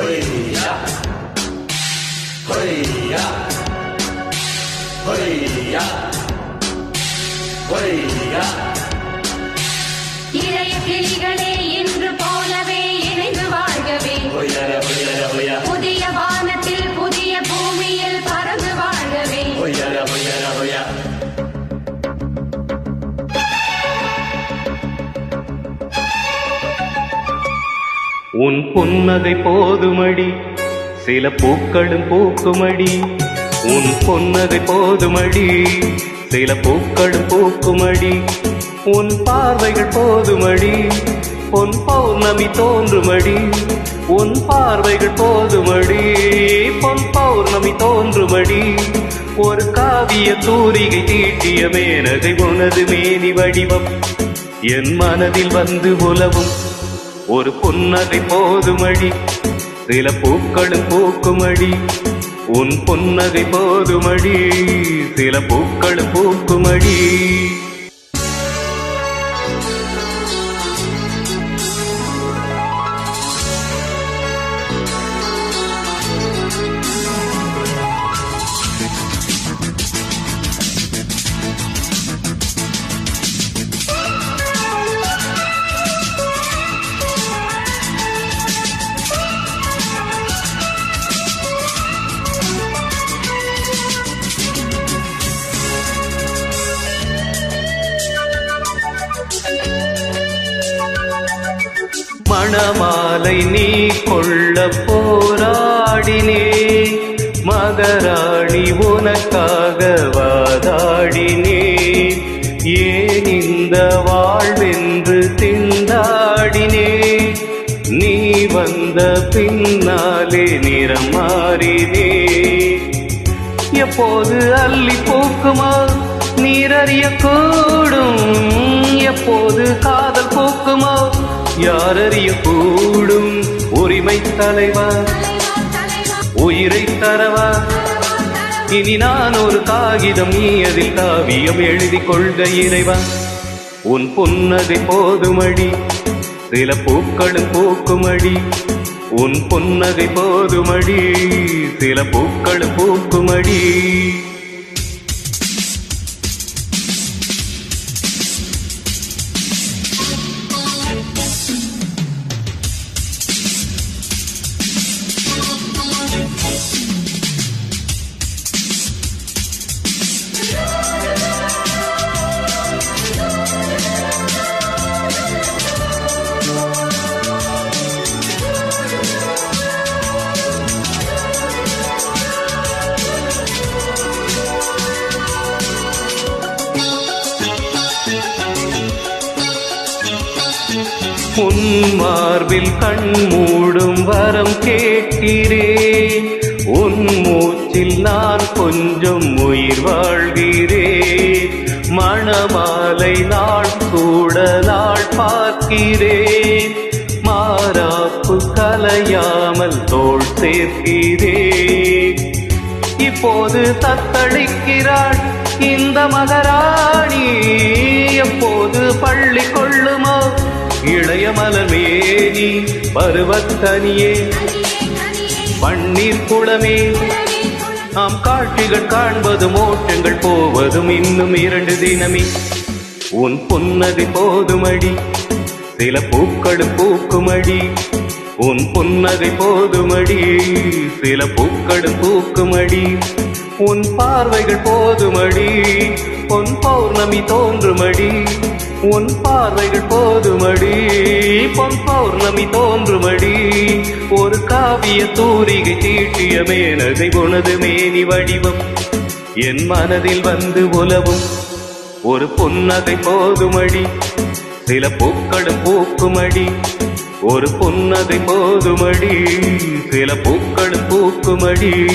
对你呀。உன் பொன்னகை போதுமடி. சில பூக்களும் பூக்குமடி. உன் பொன்னகை போதுமடி. சில பூக்களும் பூக்குமடி. உன் பார்வைகள் போதுமடி. பொன் பௌர்ணமி தோன்றுமடி. உன் பார்வைகள் போதுமடி. பொன் பௌர்ணமி தோன்றுமடி. ஒரு காவிய தூரிகை தீட்டிய மேனகை உனது மேனி வடிவம். என் மனதில் வந்து உலவும் ஒரு புன்னகை போதுமடி. சில பூக்களும் பூக்குமடி. உன் புன்னகை போதுமடி. சில பூக்களும் பூக்குமடி. மணமாலை நீ கொள்ள போராடினே. மகராணி உனக்காக வாதாடினே. ஏன் இந்த வாழ்வென்று திண்டாடினே? நீ வந்த பின்னாலே நிறம் மாறினே. எப்போது அள்ளி போக்குமா? நீரறிய கூடும் எப்போது காதல் போக்குமா? யாரறிய கூடும் உரிமை தலைவா? உயிரை தரவா? இனி நான் ஒரு காகிதம் நீ அதில் காவியம் எழுதி கொள்க இறைவா. உன் புன்னகை போதுமடி சில பூக்களும் பூக்குமடி. உன் புன்னகை போதுமடி சில பூக்களும் பூக்குமடி. உன் மார்பில் கண் மூடும் வரம் கேட்கிறே. உன் மூச்சில் நான் கொஞ்சம் உயிர் வாழ்கிறே. மணமாலை நாள் கூட நாள் பார்க்கிறேன் மாறாப்பு கலையாமல் தோல் சேர்க்கிறேன் இப்போது தத்தளிக்கிறாள் இந்த மகரா பள்ளி கொள்ளுமோ? இளைய மலமேனி பருவத்தனியே பன்னீர் குளமே. நாம் காட்சிகள் காண்பது மோட்டங்கள் போவதும் இன்னும் இரண்டு தினமே. உன் புன்னதி போதுமடி சில பூக்களும் பூக்குமடி. உன் புன்னகை போதுமடி சில பூக்களும் பூக்குமடி. உன் பார்வைகள் போதுமடி உன் பௌர்ணமி தோன்றுமடி. உன் பார்வைகள் போதுமடி. பொன் பௌர்ணமி தோன்றுமடி. ஒரு காவிய தூரிகை தீட்டிய மேனதை உனது மேனி வடிவம். என் மனதில் வந்து உலவும் ஒரு புன்னகை போதுமடி. சில பூக்களும் பூக்குமடி. ஒரு புன்னகை போதுமடி. சில பூக்களும் பூக்குமடி.